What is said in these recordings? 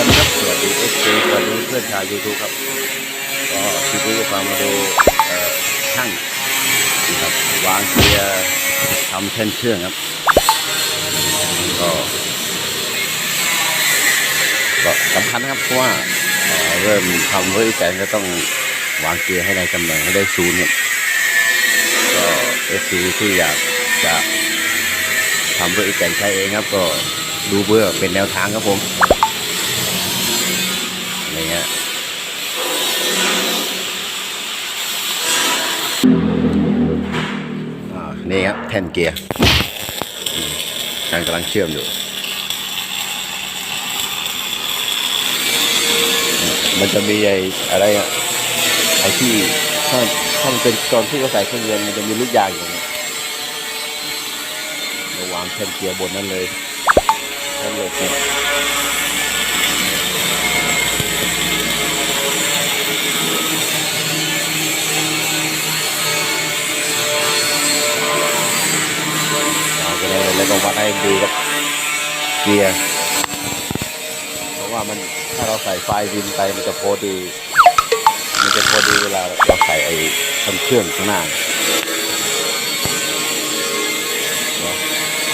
วัสดีครับสวัสดีเอฟซีสวัสดีเพื่อนชาวยูทูบครับก็คลิปนี้จะพามาดูช่างนะครับวางเกียร์ทำแท่นเครื่องครับก็ก็สำคัญครับเพราะว่าเริ่มทำด้วยแต่ก็ต้องวางเกียร์ให้ได้ตำแหน่งให้ได้ศูนย์ครับก็เอฟซีที่อยากจะทำด้วยแต่ใช้เองครับ ก็ดูเพื่อเป็นแนวทางครับผม นี่ครับแท่นเกียร์ช่างกำลังเชื่อมอยู่ มันจะมีไอ้อะไรอะไอ้ที่ถ้าถ้ามันเป็นตอนที่เขาใส่เครื่องยนต์มันจะมีลูกยางอยู่เนี่ยระวางแท่นเกียร์บนนั้นเลยแท่นเหล็กเนี่ย แล้วก็วัดให้ดูกับเกียร์เพราะว่ามันถ้าเราใส่ไฟวินไปมันจะพอดี มันจะพอดีเวลาเราใส่ไอ้คันเครื่องข้างหน้าเนาะ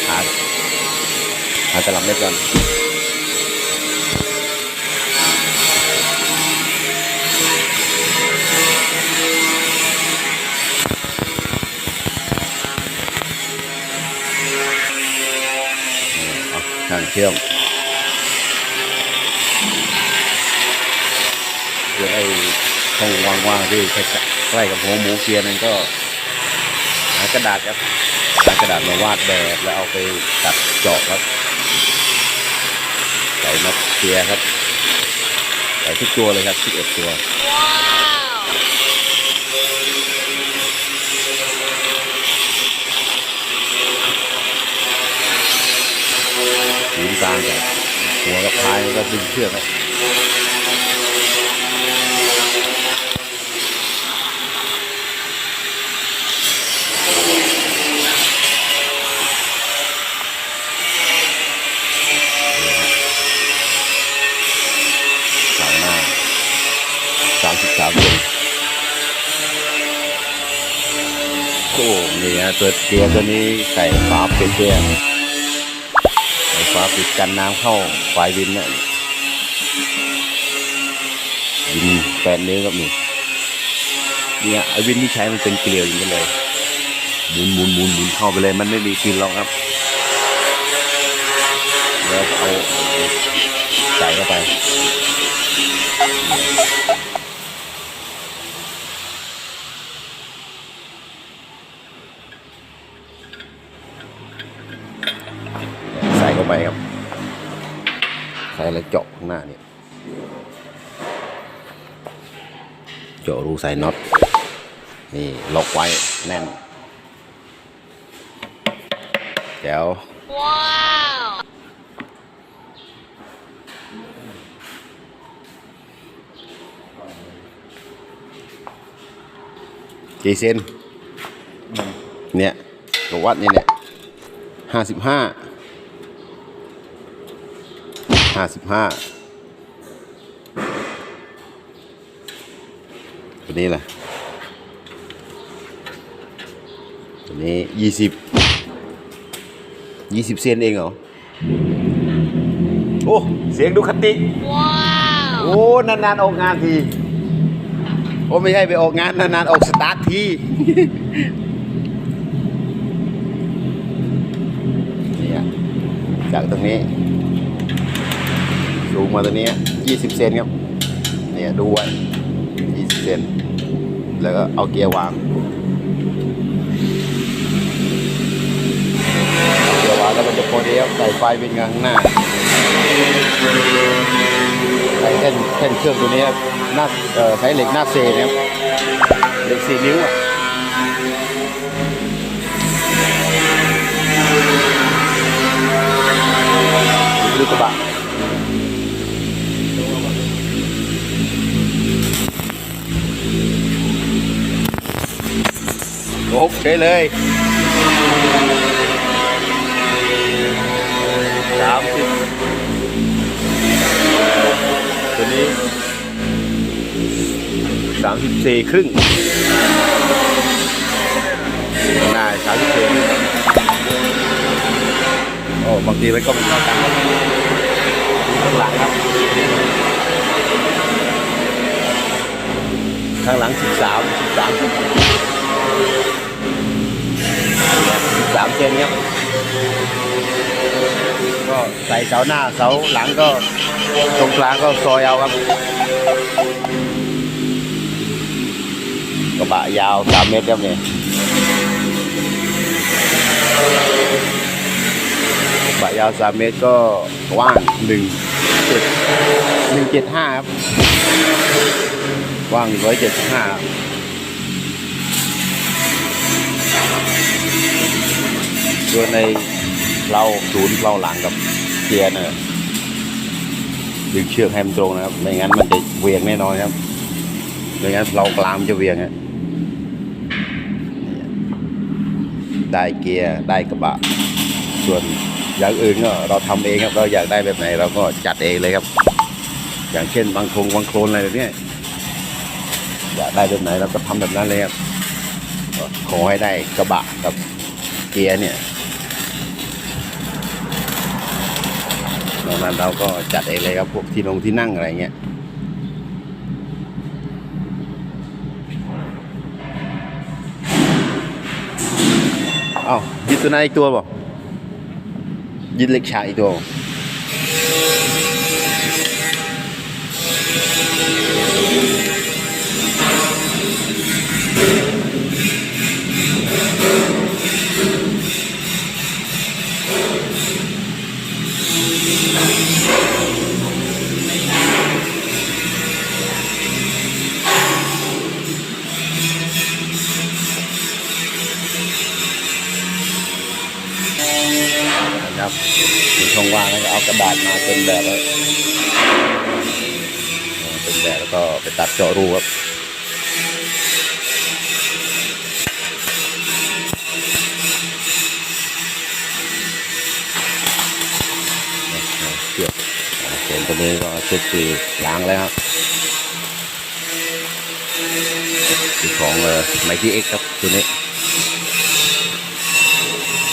หาหาตลับเม็ดก่อน ทางเชื่อมเดี๋ยวไอ้ช่องว่างๆที่ใกล้กับหัวหมูเกียร์นั่นก็หากระดาษครับหากระดาษมาวาดแบบแล้วเอาไปตัดเจาะครับ ใส่น็อตเกียร์ครับ ใส่ทุกตัวเลยครับ11ตัว หมุนกลางกับหัวกับท้ายก็ดึงเชือกครับามสิบสามเนโอ้นี่ฮะตัวเกียร์ตัวนี้ใส่ฝาเป็นเกีย ไฟฟ้าปิดกันน้ำเข้าไฟวินเนี่ยวินแปดนิ้วครับนี่เนี่ยไอวินที่ใช้มันเป็นเกลียวอย่างนี้เลยหมุนหมุนหมุนหมุนเข้าไปเลย มันไม่มีกินหรอกครับ แล้วเอาใส่เข้าไป แล้วเจาะข้างหน้าเนี่ยเจาะรูใส่น็อตนี่ล็อกไว้แน่นแจ๋วกี่เซนเนี่ยตัววัดนี่เนี่ยห้าสิบห้า ห้าสิบห้าตัวนี้แหละตัวนี้ยี่สิบยี่สิบเซนเองเหรอ โอ้ เสียงดูคติ Wow! โอ้ นานๆ ออกงานที โอ้ ไม่ใช่ไปออกงาน นานๆ ออกสตาร์ททีเนี่ยจากตรงนี้ สูงมาตรงนี้20เซนครับ เนี่ยดูไว้20เซน แล้วก็เอาเกียร์วางเาเกียร์วางแล้วมันจะพอดีครับใส่ไฟเป็นข้างหน้าใช้แท่นแท่นเครื่องตัวนี้หน้าเอ่อใช้เหล็กหน้าเซนครับ เหล็กสี่นิ้วอะดูกระบะ งกเฉยเลยสามสิบตัวนี้สามสิบสี่ครึ่งนายสามสิบสี่โอ้บางทีมันก็ไม่เท่ากันข้างหลังครับ ข้างหลังสิบสามสิบสามสิบ สามเซนครับ ก็ใส่เสาหน้าเสาหลังก็ตรงกลางก็ซอยเอาครับ กระบะยาวสามเมตรครับเนี่ยบะยาวมเมตรก็กว้างหนึ่งเจ็ดหนึ่งเจ็ดห้าครับกว้างหกเจ็ด175 ยเจ็ดสิบห้าส่วนในเราศูนย์เราหลังกับเกียร์เนี่ยดึงเชือกให้มันตรงนะครับ ไม่งั้นมันจะเวียงแน่นอนครับไม่งั้นเรากลามจะเวียงฮะได้เกียร์ได้กระบะ ส่วนอย่างอื่นก็เราทำเองครับ เราอยากได้แบบไหนเราก็จัดเองเลยครับ อย่างเช่นบางโครงบางโคลนอะไรแบบนี้อยากได้แบบไหนเราก็ทำแบบนั้นเลยครับขอให้ได้กระบะกับเกียร์เนี่ย นอกนั้นเราก็จัดเองเลยครับพวกที่ลงที่นั่งอะไรเงี้ยเอายึดตัวนั้นอีกตัวบ่ยึดเล็กชายอีกตัว ช่องว่างแล้วก็เอากระดาษมาเป็นแบบแล้วเป็นแบบแล้วก็ไปตัดเจาะรูครับเกี่ยวเขียนตัวนี้ก็เช็ดสีล้างแล้วครับคือของเลยไมที่เอ็กครับตัวนี้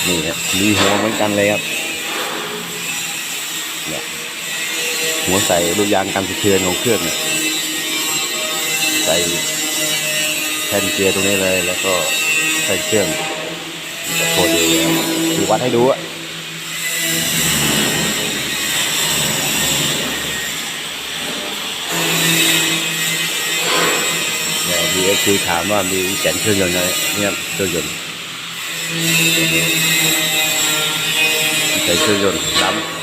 นี่ครับมีหัวเหมือนกันเลยครับ หัวใส่ลูกยางกันสะเทือนของเครื่องเนี่ยใส่แท่นเกียร์ตรงนี้เลย แล้วก็ใส่เครื่องจะโคตรดีเลยครับคือวัดให้ดูอะเนี่ยดีเอคือถามว่ามีแกนเครื่องยนต์ไหมเนี่ยเครื่องยนต์ใส่เครื่องยนต์ดำ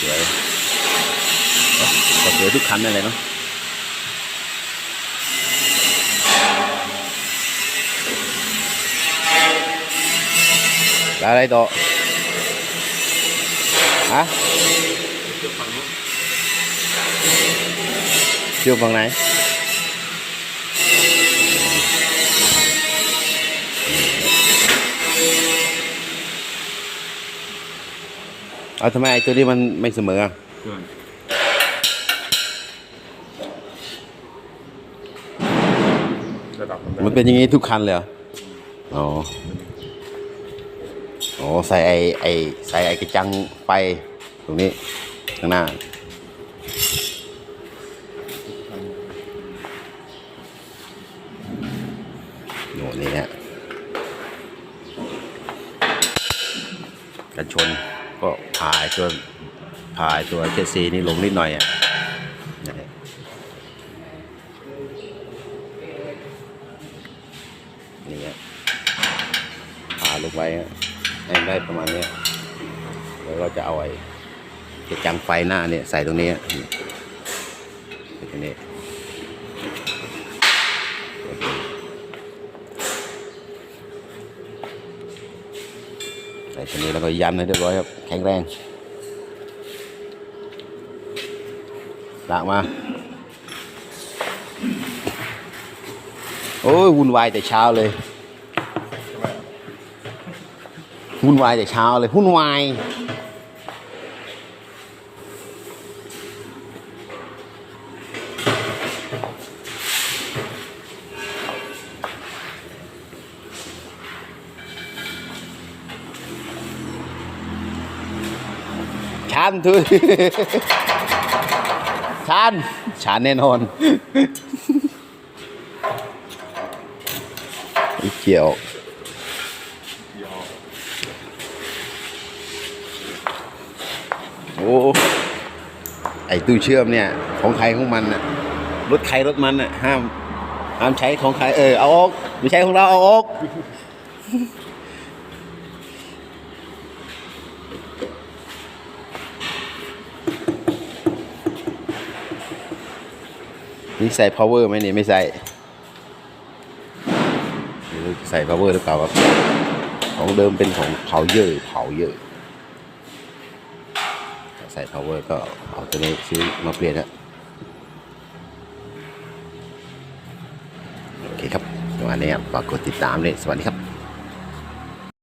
สวยก็สวยทุกคันนั่นเลยเนาะแล้วอะไรต่อฮะเชื่อมฝั่งไหน เอาทำไมไอ้ตัวนี้มันไม่เสมออะเกินระดับมันเป็นอย่างนี้ทุกคันเลยเหรออ๋ออ๋อใส่ไอไอใส่ไอกระจังไฟตรงนี้ข้างหน้า โน่นนี่ฮะกันชน ก็พายตัวพายตัวเจซีนี่ลงนิดหน่อยอะนี่นี่ฮะพาลงไปฮะให้ได้ประมาณนี้แล้วเราจะเอาไอ้กระจังไฟหน้าเนี่ยใส่ตรงนี้ตรงนี้ ส่ตัวนี้แล้วก็ยันให้เรียบร้อยครับ แข็งแรงลากมา โอ้ยวุ่นวายแต่เช้าเลยวุ่นวายแต่เช้าเลยวุ่นวาย ชันทุยชันชันแน่นอนเกี่ยวโอ้ไอตู้เชื่อมเนี่ย ของใครของมันน่ะรถใครรถมันน่ะห้ามห้ามใช้ของใครเออเอาออกไม่ใช่ของเราเอาออก นี่ใส่ power ไหมเนี่ยไม่ใส่ไม่รู้ใส่ power หรือเปล่าครับ ของเดิมเป็นของเผาเยอะเผาเยอะใส่ power ก็เอาตัวนี้ซื้อมาเปลี่ยนนะโอเคครับวันนี้ฝากกดติดตามเลยสวัสดีครับ